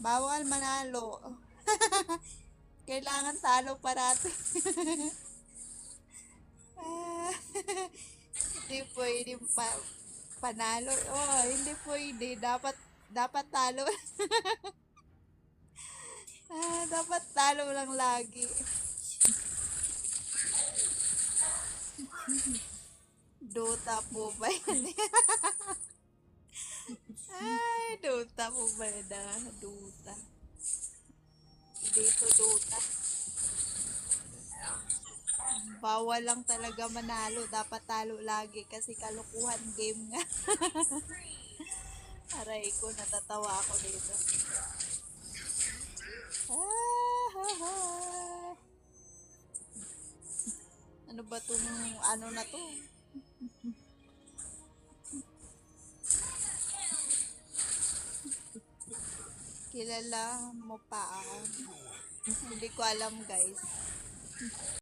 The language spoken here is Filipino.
Bawal manalo. Kailangan talo parati. Hindi pwede pa panalo. Oh, hindi pwede. Dapat dapat talo. ah, dapat talo lang lagi. Dota po ba yan? Dota ba na? Dota. Dito, Dota. Bawal lang talaga manalo. Dapat talo lagi kasi kalukuhan game nga. Aray ko, natatawa ako dito. Ah, ha, ha. Ano ba tong ano na to? Kilala mo pa ako. Hindi ko alam guys.